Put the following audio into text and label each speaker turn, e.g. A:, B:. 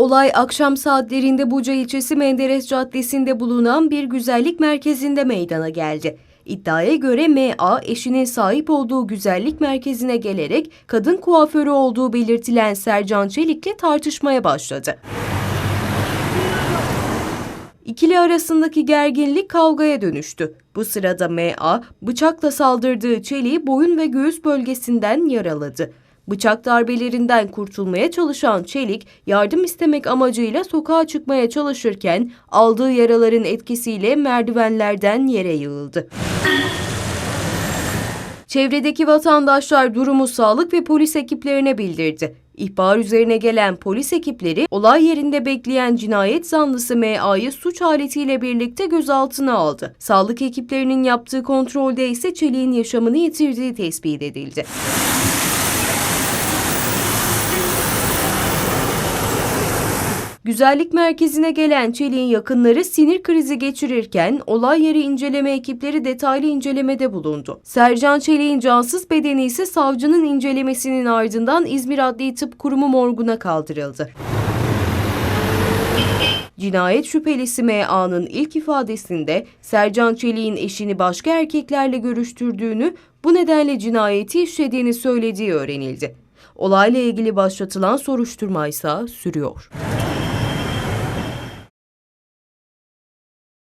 A: Olay akşam saatlerinde Buca ilçesi Menderes Caddesi'nde bulunan bir güzellik merkezinde meydana geldi. İddiaya göre M.A. eşinin sahip olduğu güzellik merkezine gelerek kadın kuaförü olduğu belirtilen Sercan Çelik'le tartışmaya başladı. İkili arasındaki gerginlik kavgaya dönüştü. Bu sırada M.A. bıçakla saldırdığı Çelik'i boyun ve göğüs bölgesinden yaraladı. Bıçak darbelerinden kurtulmaya çalışan Çelik, yardım istemek amacıyla sokağa çıkmaya çalışırken aldığı yaraların etkisiyle merdivenlerden yere yığıldı. Çevredeki vatandaşlar durumu sağlık ve polis ekiplerine bildirdi. İhbar üzerine gelen polis ekipleri olay yerinde bekleyen cinayet zanlısı M.A.'yı suç aletiyle birlikte gözaltına aldı. Sağlık ekiplerinin yaptığı kontrolde ise Çelik'in yaşamını yitirdiği tespit edildi. Güzellik merkezine gelen Çelik'in yakınları sinir krizi geçirirken olay yeri inceleme ekipleri detaylı incelemede bulundu. Sercan Çelik'in cansız bedeni ise savcının incelemesinin ardından İzmir Adli Tıp Kurumu morguna kaldırıldı. Cinayet şüphelisi M.A.'nın ilk ifadesinde Sercan Çelik'in eşini başka erkeklerle görüştürdüğünü, bu nedenle cinayeti işlediğini söylediği öğrenildi. Olayla ilgili başlatılan soruşturma ise sürüyor.